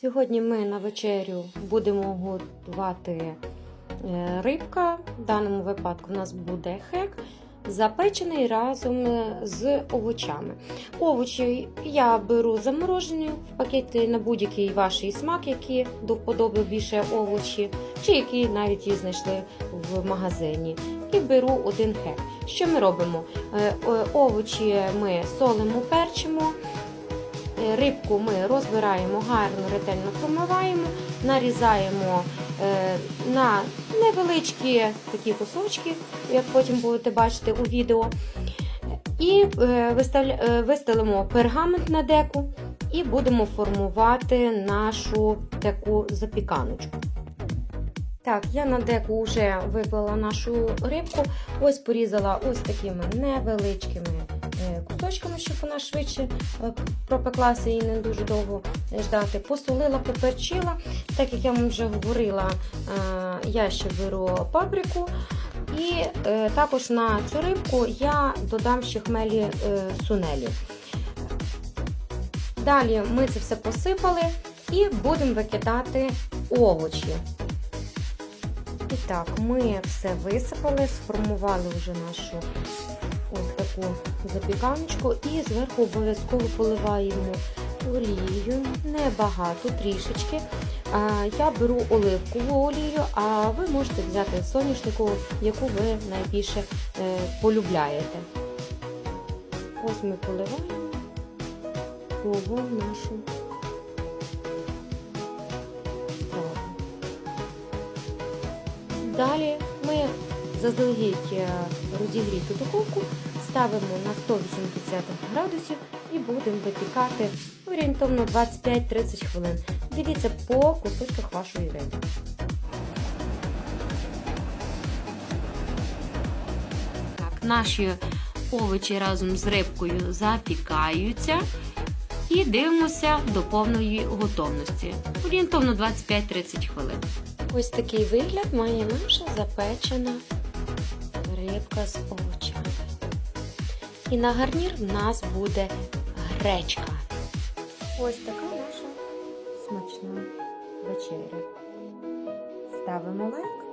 Сьогодні ми на вечерю будемо готувати е, рибка. В даному випадку у нас буде хек, запечений разом е, з овочами. Овочі я беру заморожені в пакети на будь-який ваш смак, які до вподоби більше овочі, чи які навіть і знайшли в магазині. І беру один хек. Що ми робимо? Е, Овочі ми солимо, перчимо. Е, Рибку ми розбираємо гарно, ретельно промиваємо, нарізаємо е, на невеличкі такі кусочки, як потім будете бачити у відео. І е, вистелимо пергамент на деку і будемо формувати нашу таку запіканочку. Так, я на деку вже виклала нашу рибку. Ось порізала ось такими невеличкими е, кусочками, щоб вона швидше е, пропеклася і не дуже довго ждати. Посолила, поперчила. Так як я вам вже говорила, е, я ще беру паприку. І е, також на цю рибку я додам ще хмелі е, сунелі. Далі ми це все посипали і будемо викидати овочі. І так, ми все висипали, сформували вже нашу ось таку запіканочку і зверху обов'язково поливаємо олією, небагато, трішечки. Я беру оливкову олію, а ви можете взяти соняшникову, яку ви найбільше е, полюбляєте. Ось ми поливаємо кругом нашу. Далі ми заздалегідь е, розігріту духовку ставимо на 180 градусів і будемо випікати орієнтовно 25-30 хвилин. Дивіться по кусочках вашої риби. Так, наші овочі разом з рибкою запікаються. І дивимося до повної готовності. Орієнтовно 25-30 хвилин. Ось такий вигляд має наша запечена рибка з овочами. І на гарнір в нас буде гречка. Ось така наша смачна вечеря. Ставимо лайк